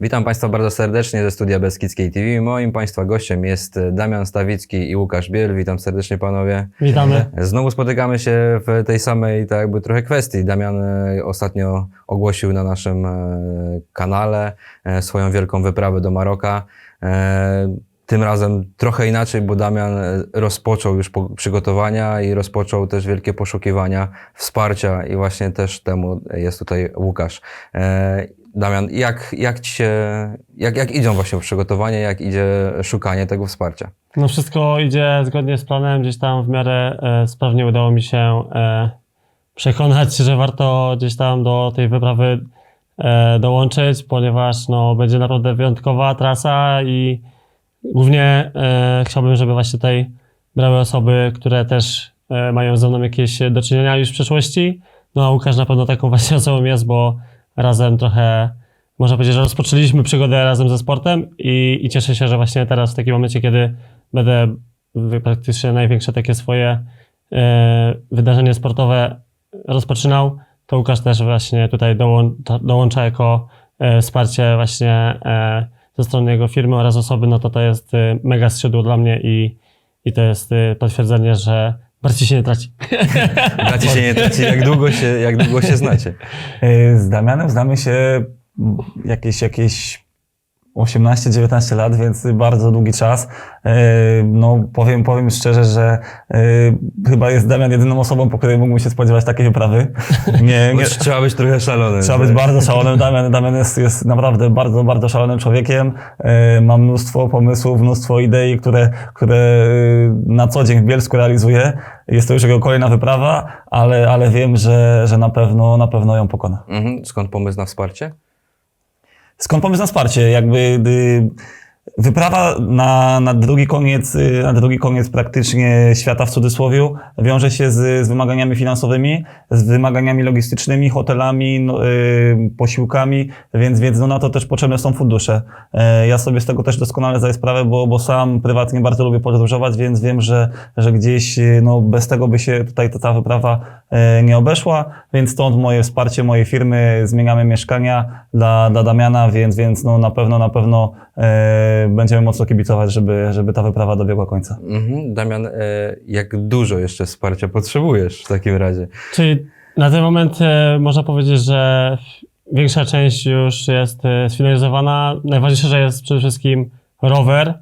Witam Państwa bardzo serdecznie ze studia Beskidzkiej TV. Moim Państwa gościem jest Damian Stawicki i Łukasz Biel. Witam serdecznie panowie. Witamy. Znowu spotykamy się w tej samej tak jakby trochę kwestii. Damian e, ostatnio ogłosił na naszym e, kanale e, swoją wielką wyprawę do Maroka. E, Tym razem trochę inaczej, bo Damian e, rozpoczął już przygotowania i rozpoczął też wielkie poszukiwania wsparcia i właśnie też temu jest tutaj Łukasz. Damian, jak, jak ci się, jak, jak idą właśnie przygotowania, jak idzie szukanie tego wsparcia? No wszystko idzie zgodnie z planem, gdzieś tam w miarę e, sprawnie udało mi się e, przekonać, że warto gdzieś tam do tej wyprawy e, dołączyć, ponieważ no, będzie naprawdę wyjątkowa trasa i głównie e, chciałbym, żeby właśnie tutaj brały osoby, które też e, mają ze mną jakieś do czynienia już w przeszłości. No a Łukasz na pewno taką właśnie osobą jest, bo razem trochę można powiedzieć, że rozpoczęliśmy przygodę razem ze sportem i, i cieszę się, że właśnie teraz w takim momencie, kiedy będę praktycznie największe takie swoje e, wydarzenie sportowe rozpoczynał, to Łukasz też właśnie tutaj dołącza, dołącza jako e, wsparcie właśnie e, ze strony jego firmy oraz osoby, no to to jest e, mega skrzydło dla mnie i, i to jest e, potwierdzenie, że bardziej się nie traci. Bracie się nie traci, jak długo się, jak długo się znacie? E, Z Damianem znamy się jakieś, jakieś 18-19 lat, więc bardzo długi czas. E, No, powiem, powiem szczerze, że e, chyba jest Damian jedyną osobą, po której mógłbym się spodziewać takiej wyprawy. Nie, nie, Trzeba być trochę szalony. Trzeba być bardzo szalonym. Damian, Damian jest, jest naprawdę bardzo, bardzo szalonym człowiekiem. E, Ma mnóstwo pomysłów, mnóstwo idei, które, które na co dzień w Bielsku realizuje. Jest to już jego kolejna wyprawa, ale, ale wiem, że, że na, pewno, na pewno ją pokona. Mhm. Skąd pomysł na wsparcie? Skąd pomysł na wsparcie? Jakby y, wyprawa na, na, drugi koniec, y, na drugi koniec praktycznie świata w cudzysłowie wiąże się z, z wymaganiami finansowymi, z wymaganiami logistycznymi, hotelami, no, y, posiłkami, więc, więc no, na to też potrzebne są fundusze. E, Ja sobie z tego też doskonale zdaję sprawę, bo, bo sam prywatnie bardzo lubię podróżować, więc wiem, że, że gdzieś y, no, bez tego by się tutaj ta, ta wyprawa e, nie obeszła, więc stąd moje wsparcie mojej firmy, zmieniamy mieszkania dla, dla Damiana, więc, więc no, na pewno, na pewno e, będziemy mocno kibicować, żeby, żeby ta wyprawa dobiegła końca. Mhm. Damian, e, jak dużo jeszcze wsparcia potrzebujesz w takim razie? Czyli na ten moment e, można powiedzieć, że większa część już jest e, sfinalizowana. Najważniejsze, że jest przede wszystkim rower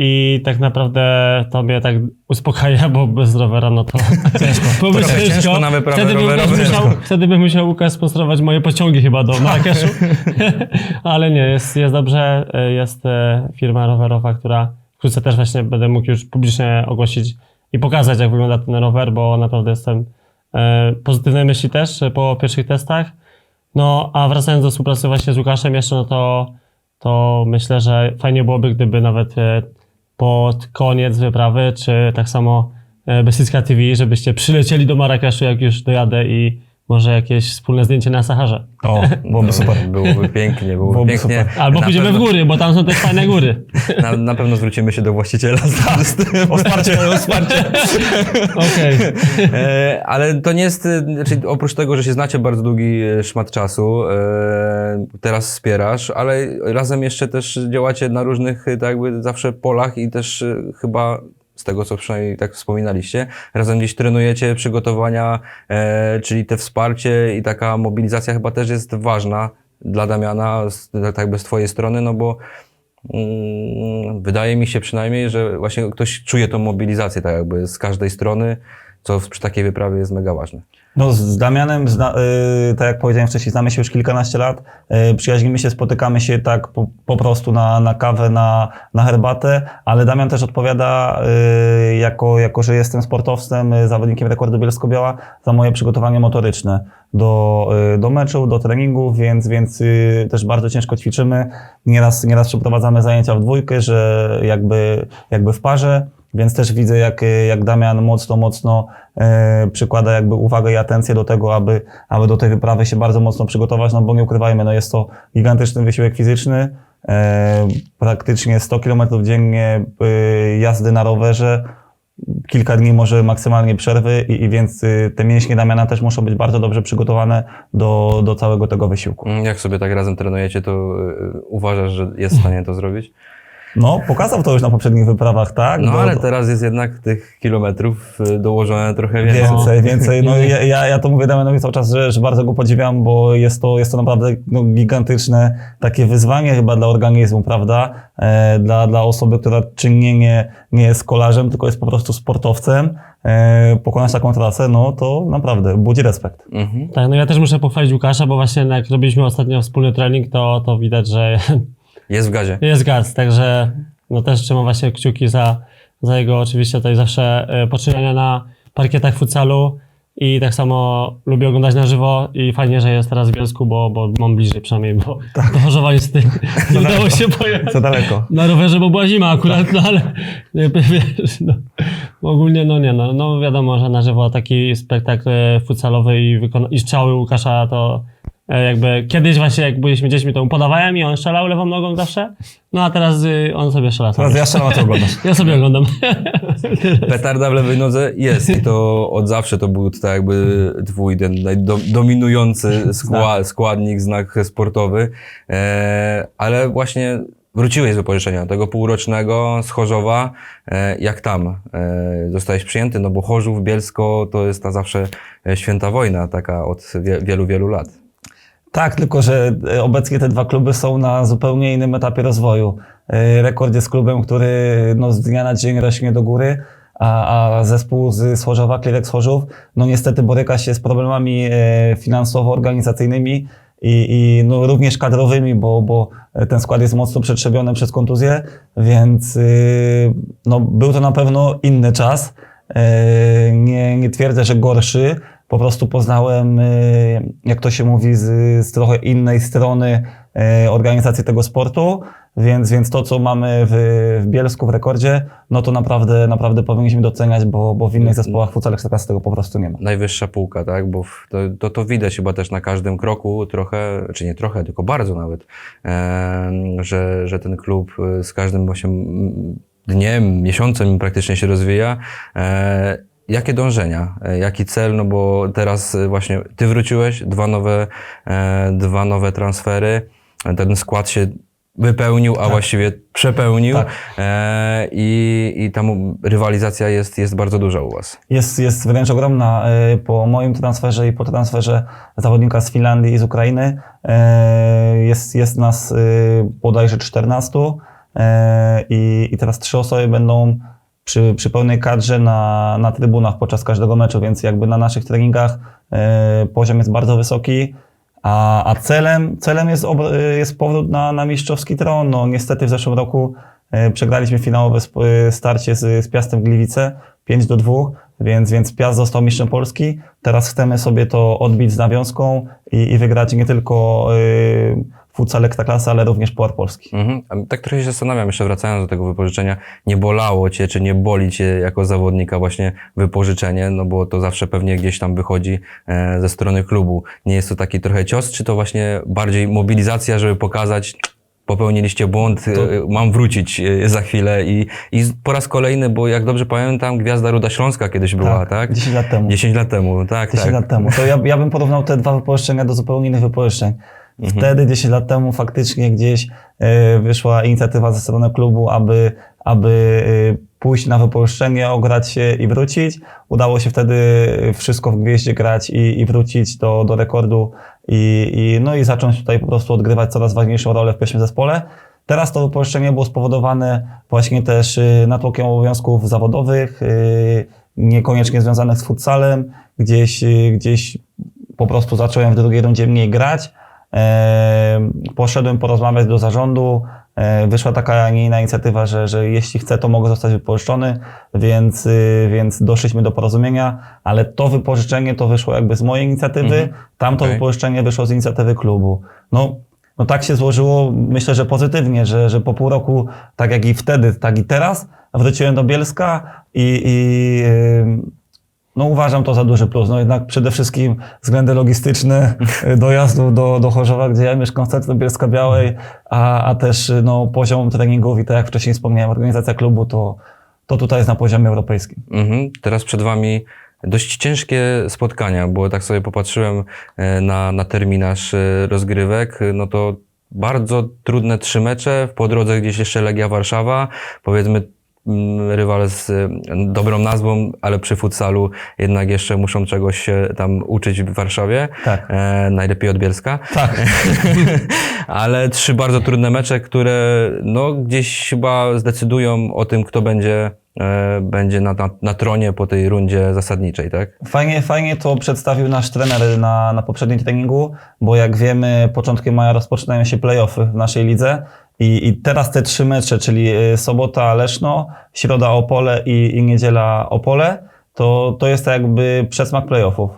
i tak naprawdę to mnie tak uspokaja, bo bez rowera no to ciężko. Byłoby Trochę ciężko na wyprawę wtedy, bym musiał, wtedy bym musiał Łukasz sponsorować moje pociągi chyba do Marrakeszu. Ale nie, jest, jest dobrze. E, Jest e, firma rowerowa, która wkrótce też właśnie będę mógł już publicznie ogłosić i pokazać, jak wygląda ten rower, bo naprawdę jestem e, pozytywnej myśli też po pierwszych testach. No, a wracając do współpracy właśnie z Łukaszem jeszcze, no to, to myślę, że fajnie byłoby, gdyby nawet pod koniec wyprawy, czy tak samo e, Beskidzka TV, żebyście przylecieli do Marrakeszu, jak już dojadę i może jakieś wspólne zdjęcie na Saharze. O, byłoby super. Byłoby pięknie, byłoby, Byłoby pięknie. super. Albo Na pójdziemy pewno- w góry, bo tam są też fajne góry. Na, na pewno zwrócimy się do właściciela z, z tym. O wsparcie. o wsparcie. Okej. E, ale to nie jest, e, znaczy oprócz tego, że się znacie bardzo długi e, szmat czasu, teraz wspierasz, ale razem jeszcze też działacie na różnych tak jakby zawsze polach i też chyba z tego, co przynajmniej tak wspominaliście, razem gdzieś trenujecie przygotowania, e, czyli te wsparcie i taka mobilizacja chyba też jest ważna dla Damiana, z, tak jakby z twojej strony, no bo Mm, Wydaje mi się przynajmniej, że właśnie ktoś czuje tą mobilizację tak jakby z każdej strony, co przy takiej wyprawie jest mega ważne. No z Damianem, zna, y, tak jak powiedziałem wcześniej, znamy się już kilkanaście lat, y, przyjaźnimy się, spotykamy się tak po, po prostu na, na kawę, na, na herbatę, ale Damian też odpowiada, y, jako, jako że jestem sportowcem, y, zawodnikiem rekordu Bielsko-Biała, za moje przygotowanie motoryczne do, y, do meczów, do treningów, więc, więc y, też bardzo ciężko ćwiczymy. Nieraz, nieraz przeprowadzamy zajęcia w dwójkę, że jakby, jakby w parze. Więc też widzę, jak, jak Damian mocno, mocno e, przykłada jakby uwagę i atencję do tego, aby, aby do tej wyprawy się bardzo mocno przygotować, no bo nie ukrywajmy, no jest to gigantyczny wysiłek fizyczny, e, praktycznie 100 km dziennie e, jazdy na rowerze, kilka dni może maksymalnie przerwy i, i więc y, te mięśnie Damiana też muszą być bardzo dobrze przygotowane do, do całego tego wysiłku. Jak sobie tak razem trenujecie, to y, uważasz, że jest w stanie to zrobić? No, pokazał to już na poprzednich wyprawach, tak? No Do- ale do- teraz jest jednak tych kilometrów y, dołożone trochę więcej. Więcej, więcej. No ja, ja, ja to mówię Damianowi cały czas, że, że bardzo go podziwiam, bo jest to, jest to naprawdę no, gigantyczne takie wyzwanie chyba dla organizmu, prawda? E, dla, dla osoby, która czynnie nie, nie jest kolarzem, tylko jest po prostu sportowcem. E, pokonać taką trasę, no to naprawdę budzi respekt. Mhm. Tak, no ja też muszę pochwalić Łukasza, bo właśnie jak robiliśmy ostatnio wspólny trening, to, to widać, że Jest w gazie. jest gaz, także no też trzymam właśnie kciuki za, za jego oczywiście tutaj zawsze e, poczynania na parkietach futsalu i tak samo lubię oglądać na żywo i fajnie, że jest teraz w Bielsku, bo, bo mam bliżej przynajmniej, bo do Chorzowa niestety nie udało się pojechać. Co daleko? Na rowerze, bo była zima akurat, no ale nie, wiesz, no, ogólnie no nie, no, no wiadomo, że na żywo taki spektakl e, futsalowy i, i strzały Łukasza to jakby kiedyś właśnie jak byliśmy dziećmi to mu podawałem i on strzelał lewą nogą zawsze, no a teraz y, on sobie strzela sam. Teraz ja strzelam, a ty oglądasz. Ja sobie oglądam. Petarda w lewej nodze jest i to od zawsze to był tak jakby twój ten do, dominujący skła, składnik, znak sportowy, e, ale właśnie wróciłeś z wypożyczenia tego półrocznego z Chorzowa. E, jak tam? E, zostałeś przyjęty? No bo Chorzów, Bielsko to jest na zawsze e, święta wojna taka od wie, wielu, wielu lat. Tak, tylko że e, obecnie te dwa kluby są na zupełnie innym etapie rozwoju. E, Rekord jest klubem, który no, z dnia na dzień rośnie do góry, a, a zespół z Chorzowa, Klirek Chorzów, no niestety boryka się z problemami e, finansowo-organizacyjnymi i, i no, również kadrowymi, bo, bo ten skład jest mocno przetrzebiony przez kontuzję, więc y, no, był to na pewno inny czas. Nie, nie twierdzę, że gorszy. Po prostu poznałem, e, jak to się mówi, z, z trochę innej strony e, organizacji tego sportu, więc, więc to, co mamy w, w Bielsku w rekordzie, no to naprawdę, naprawdę powinniśmy doceniać, bo, bo w innych zespołach futsal ekstraklasy tego po prostu nie ma. najwyższa półka, tak? Bo to, to, to widać chyba też na każdym kroku trochę, czy nie trochę, tylko bardzo nawet, że, że ten klub y, z każdym właśnie dniem, miesiącem praktycznie się rozwija. E, Jakie dążenia, e, jaki cel, no bo teraz y, właśnie ty wróciłeś, dwa nowe, e, dwa nowe transfery, ten skład się wypełnił, a właściwie przepełnił Tak. e, i, i tam rywalizacja jest, jest bardzo duża u was. Jest, jest wręcz ogromna. E, Po moim transferze i po transferze zawodnika z Finlandii i z Ukrainy e, jest, jest nas e, bodajże 14 e, i, i teraz trzy osoby będą przy, przy pełnej kadrze na, na trybunach podczas każdego meczu, więc jakby na naszych treningach e, poziom jest bardzo wysoki. A, a celem, celem jest, obr- jest powrót na, na mistrzowski tron. No, niestety w zeszłym roku e, przegraliśmy finałowe sp- e, starcie z, z Piastem Gliwice 5 do 2, więc, więc Piast został mistrzem Polski. Teraz chcemy sobie to odbić z nawiązką i, i wygrać nie tylko y, futsal Ekstraklasy, ale również Puchar Polski. Mhm. A Tak trochę się zastanawiam, jeszcze wracając do tego wypożyczenia, nie bolało cię, czy nie boli cię jako zawodnika właśnie wypożyczenie, no bo to zawsze pewnie gdzieś tam wychodzi e, ze strony klubu. Nie jest to taki trochę cios, czy to właśnie bardziej mobilizacja, żeby pokazać, popełniliście błąd, e, mam wrócić e, za chwilę i, i po raz kolejny, bo jak dobrze pamiętam, Gwiazda Ruda Śląska kiedyś była, tak? 10 lat temu. 10 lat temu, tak, 10 tak. lat temu. To ja, ja bym porównał te dwa wypożyczenia do zupełnie innych wypożyczeń. Mhm. Wtedy, 10 lat temu, faktycznie gdzieś e, wyszła inicjatywa ze strony klubu, aby, aby e, pójść na wypożyczenie, ograć się i wrócić. Udało się wtedy wszystko w gwieździe grać i, i wrócić do, do rekordu i, i, no i zacząć tutaj po prostu odgrywać coraz ważniejszą rolę w pierwszym zespole. Teraz to wypożyczenie było spowodowane właśnie też y, natłokiem obowiązków zawodowych, y, niekoniecznie związanych z futsalem. Gdzieś, y, gdzieś po prostu zacząłem w drugiej rundzie mniej grać. Poszedłem porozmawiać do zarządu. Wyszła taka, a nie inna inicjatywa, że, że jeśli chcę, to mogę zostać wypożyczony, więc, y, więc doszliśmy do porozumienia, ale to wypożyczenie to wyszło jakby z mojej inicjatywy, tamto Okej. wypożyczenie wyszło z inicjatywy klubu. No, no tak się złożyło, myślę, że pozytywnie, że, że po pół roku, tak jak i wtedy, tak i teraz, wróciłem do Bielska i, i no uważam to za duży plus. No jednak przede wszystkim względy logistyczne y, dojazdu do, do Chorzowa, gdzie ja mieszkam w centrum Bielska Białej, a, a też y, no, poziom treningów i tak jak wcześniej wspomniałem, organizacja klubu, to, to tutaj jest na poziomie europejskim. Mhm. Teraz przed Wami dość ciężkie spotkania, bo tak sobie popatrzyłem e, na, na terminarz e, rozgrywek, no to bardzo trudne trzy mecze, po drodze gdzieś jeszcze Legia Warszawa, powiedzmy rywale z e, dobrą nazwą, ale przy futsalu jednak jeszcze muszą czegoś się tam uczyć w Warszawie, Tak. e, najlepiej od Bielska. Tak. ale trzy bardzo trudne mecze, które no, gdzieś chyba zdecydują o tym, kto będzie, e, będzie na, na, na tronie po tej rundzie zasadniczej, tak? Fajnie, fajnie to przedstawił nasz trener na, na poprzednim treningu, bo jak wiemy, początkiem maja rozpoczynają się playoffy w naszej lidze i, i teraz te trzy mecze, czyli y, sobota Leszno, środa Opole i, i niedziela Opole, to, to jest tak jakby przedsmak playoffów.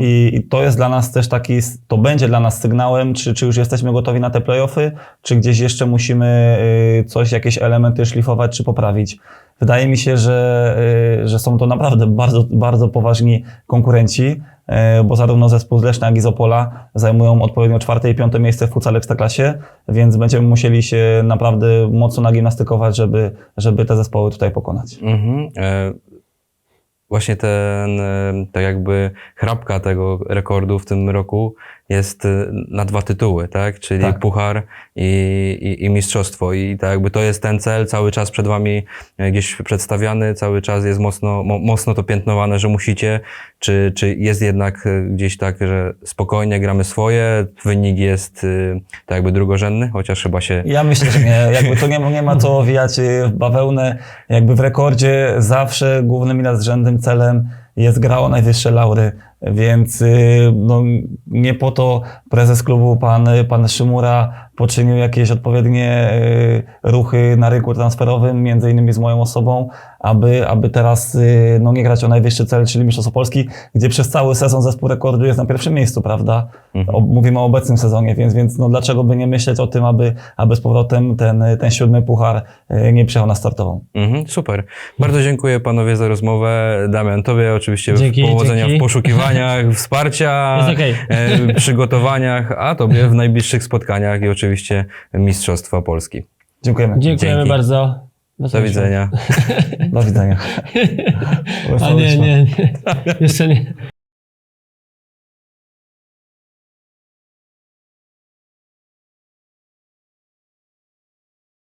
I, I to jest dla nas też taki, to będzie dla nas sygnałem, czy, czy już jesteśmy gotowi na te playoffy, czy gdzieś jeszcze musimy y, coś, jakieś elementy szlifować, czy poprawić. Wydaje mi się, że, y, że są to naprawdę bardzo, bardzo poważni konkurenci, bo zarówno zespół z Leszna, jak i z Opola zajmują odpowiednio czwarte i piąte miejsce w futsal Ekstraklasie, więc będziemy musieli się naprawdę mocno nagimnastykować, żeby, żeby te zespoły tutaj pokonać. Mhm. E, właśnie ten, e, tak jakby chrapka tego rekordu w tym roku jest e, na dwa tytuły, tak? Czyli Tak. puchar i, i, i mistrzostwo. I tak jakby to jest ten cel, cały czas przed wami e, gdzieś przedstawiany, cały czas jest mocno, mo, mocno to piętnowane, że musicie, czy, czy jest jednak e, gdzieś tak, że spokojnie gramy swoje, wynik jest tak jakby drugorzędny, chociaż chyba się Ja myślę, że nie. Jakby to nie, nie ma co owijać y, w bawełnę. Jakby w rekordzie zawsze głównym i nadrzędnym celem jest gra o najwyższe laury. Więc y, no, nie po to prezes klubu, pan, pan Szymura, poczynił jakieś odpowiednie y, ruchy na rynku transferowym, między innymi z moją osobą, aby, aby teraz y, no, nie grać o najwyższy cel, czyli Mistrzostwo Polski, gdzie przez cały sezon zespół rekordu jest na pierwszym miejscu, prawda? O, mówimy o obecnym sezonie, więc, więc no, dlaczego by nie myśleć o tym, aby, aby z powrotem ten, ten siódmy puchar y, nie przyjechał na startową. Mhm, super. Bardzo dziękuję panowie za rozmowę. Damian, tobie oczywiście Dzięki, powodzenia dzięki. w poszukiwaniach, wsparcia, okej. e, przygotowaniach, a tobie w najbliższych spotkaniach i oczywiście Mistrzostwa Polski. Dziękujemy. Dziękujemy Dzięki. bardzo. Do widzenia. Do widzenia. A nie, nie, nie. Jeszcze nie.